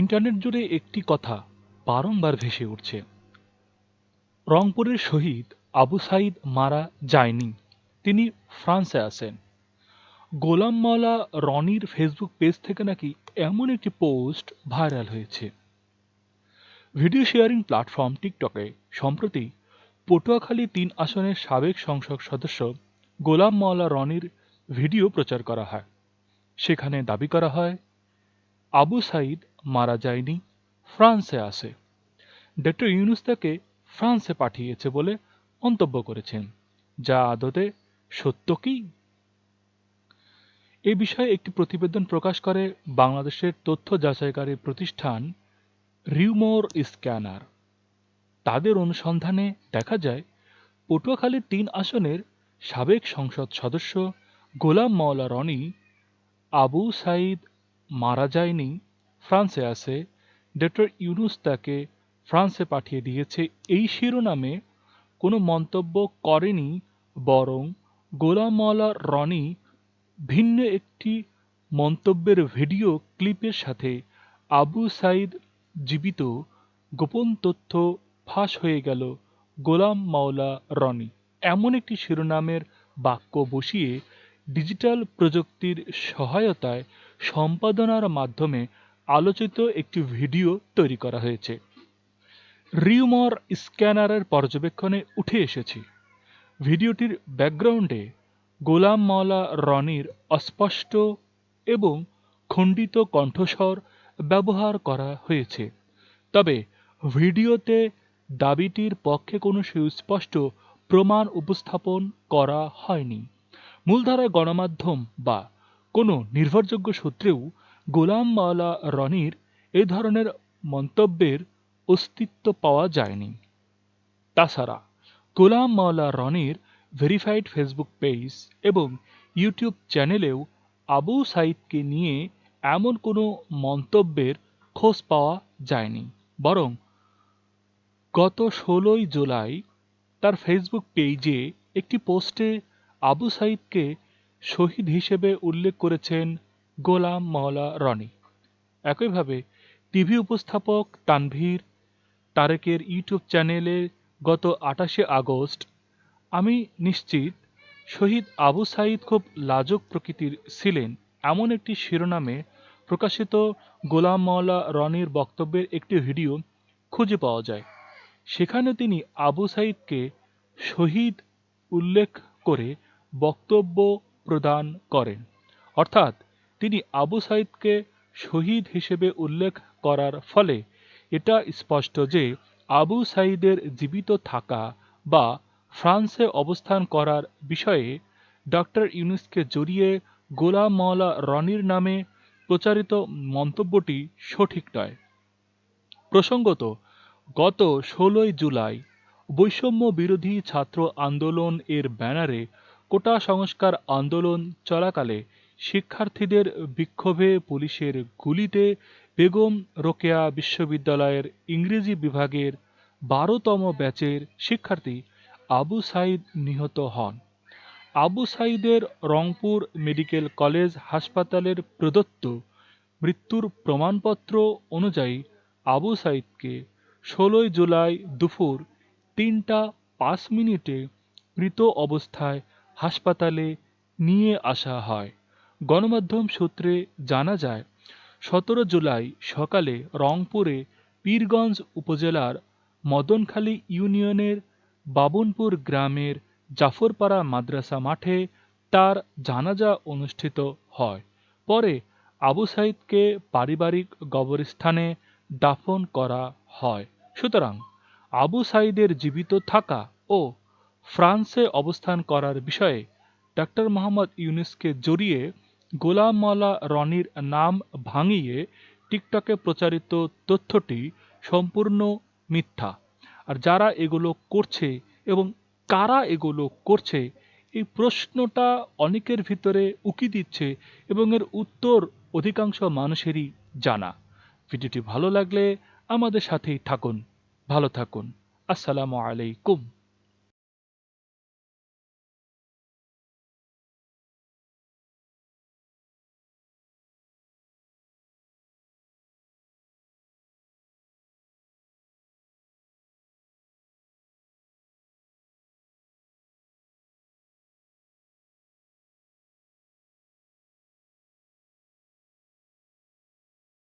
Internet জুড়ে একটি কথা বারংবার ভেসে উঠছে। রংপুরের শহীদ আবু সাইদ মারা যায়নি। তিনি ফ্রান্সে আছেন। গোলাম মাওলা রনির ফেসবুক পেজ থেকে নাকি এমন একটি পোস্ট ভাইরাল হয়েছে। ভিডিও শেয়ারিং প্ল্যাটফর্ম টিকটকে সম্প্রতি পটুয়াখালী তিন আসনের সাবেক সংসদ সদস্য গোলাম মাওলা রনির ভিডিও প্রচার করা হয়। সেখানে দাবি করা হয়, আবু সাইদ মারা যায়নি, ফ্রান্সে আছে ডক্টর ইউনুস তাকে ফ্রান্সে পাঠিয়েছে বলে মন্তব্য করেছেন। যা আদতে সত্য কি? এ বিষয়ে একটি প্রতিবেদন প্রকাশ করে বাংলাদেশের তথ্য যাচাইকারী প্রতিষ্ঠান রিউমোর স্ক্যানার। তাদের অনুসন্ধানে দেখা যায়, পটুয়াখালীর তিন আসনের সাবেক সংসদ সদস্য গোলাম মাওলা রনি আবু সাইদ মারা যায়নি ফ্রান্সে আছে। ডক্টর ইউনুস তাকে ফ্রান্সে পাঠিয়ে দিয়েছে। এই শিরোনামে কোনো মন্তব্য করেনি, বরং গোলাম রনি ভিন্ন একটি মন্তব্যের ভিডিও ক্লিপের সাথে আবু সাইদ জীবিত। গোপন তথ্য ফাঁস হয়ে গেল গোলাম মাওলা রনি। এমন একটি শিরোনামের বাক্য বসিয়ে ডিজিটাল প্রযুক্তির সহায়তায় সম্পাদনার মাধ্যমে আলোচিত একটি ভিডিও তৈরি করা হয়েছে। রিউমর স্ক্যানারের পর্যবেক্ষণে উঠে এসেছি। ভিডিওটির ব্যাকগ্রাউন্ডে গোলাম মাওলা রনির অস্পষ্ট এবং খণ্ডিত কণ্ঠস্বর ব্যবহার করা হয়েছে। তবে ভিডিওতে দাবিটির পক্ষে কোনো সুস্পষ্ট প্রমাণ উপস্থাপন করা হয়নি। মূলধারার গণমাধ্যম বা কোনো নির্ভরযোগ্য সূত্রেও গোলাম মাওলা রনির এ ধরনের মন্তব্যের অস্তিত্ব পাওয়া যায়নি। তাছাড়া, গোলাম মাওলা রনির ভেরিফাইড ফেসবুক পেজ এবং ইউটিউব চ্যানেলেও আবু সাইদকে নিয়ে এমন কোনো মন্তব্যের খোঁজ পাওয়া যায়নি, বরং গত ষোলোই জুলাই তার ফেসবুক পেজে একটি পোস্টে আবু সাইদকে শহীদ হিসেবে উল্লেখ করেছেন গোলাম মহলা রনি। একইভাবে টিভি উপস্থাপক তানভীর, তারেকের ইউটিউব চ্যানেলে গত আটাশে আগস্ট আমি নিশ্চিত শহীদ আবু সাইদ খুব লাজক প্রকৃতির ছিলেন এমন একটি শিরোনামে প্রকাশিত গোলাম মাওলা রনির বক্তব্যের একটি ভিডিও খুঁজে পাওয়া যায়। সেখানে তিনি আবু সাইদকে শহীদ উল্লেখ করে বক্তব্য প্রদান করেন। অর্থাৎ তিনি আবু সাইদকে শহীদ হিসেবে উল্লেখ করার ফলে এটা স্পষ্ট যে আবু সাইদের জীবিত থাকা বা ফ্রান্সে অবস্থান করার বিষয়ে ডক্টর ইউনুসকে জড়িয়ে গোলাম মাওলা রনির নামে প্রচারিত মন্তব্যটি সঠিক নয়। প্রসঙ্গত, গত ষোলোই জুলাই বৈষম্য বিরোধী ছাত্র আন্দোলন এর ব্যানারে কোটা সংস্কার আন্দোলন চলাকালে শিক্ষার্থীদের বিক্ষোভে পুলিশের গুলিতে বেগম রোকেয়া বিশ্ববিদ্যালয়ের ইংরেজি বিভাগের বারোতম ব্যাচের শিক্ষার্থী আবু সাইদ নিহত হন। আবু সাইদের রংপুর মেডিকেল কলেজ হাসপাতালের প্রদত্ত মৃত্যুর প্রমাণপত্র অনুযায়ী আবু সাইদকে ষোলোই জুলাই দুপুর তিনটা পাঁচ মিনিটে মৃত অবস্থায় হাসপাতালে নিয়ে আসা হয়। গণমাধ্যম সূত্রে জানা যায়, সতেরো জুলাই সকালে রংপুরে পীরগঞ্জ উপজেলার মদনখালী ইউনিয়নের বাবনপুর গ্রামের জাফরপাড়া মাদ্রাসা মাঠে তার জানাজা অনুষ্ঠিত হয়। পরে আবু সাইদকে পারিবারিক কবরস্থানে দাফন করা হয়। সুতরাং আবু সাইদের জীবিত থাকা ও ফ্রান্সে অবস্থান করার বিষয়ে ডক্টর মোহাম্মদ ইউনুসকে জড়িয়ে গোলাম রনির নাম ভাঙিয়ে টিকটকে প্রচারিত তথ্যটি সম্পূর্ণ মিথ্যা। আর যারা এগুলো করছে এবং কারা এগুলো করছে, এই প্রশ্নটা অনেকের ভিতরে উকি দিচ্ছে এবং এর উত্তর অধিকাংশ মানুষেরই জানা। ভিডিওটি ভালো লাগলে আমাদের সাথেই থাকুন। ভালো থাকুন। আসসালামু আলাইকুম।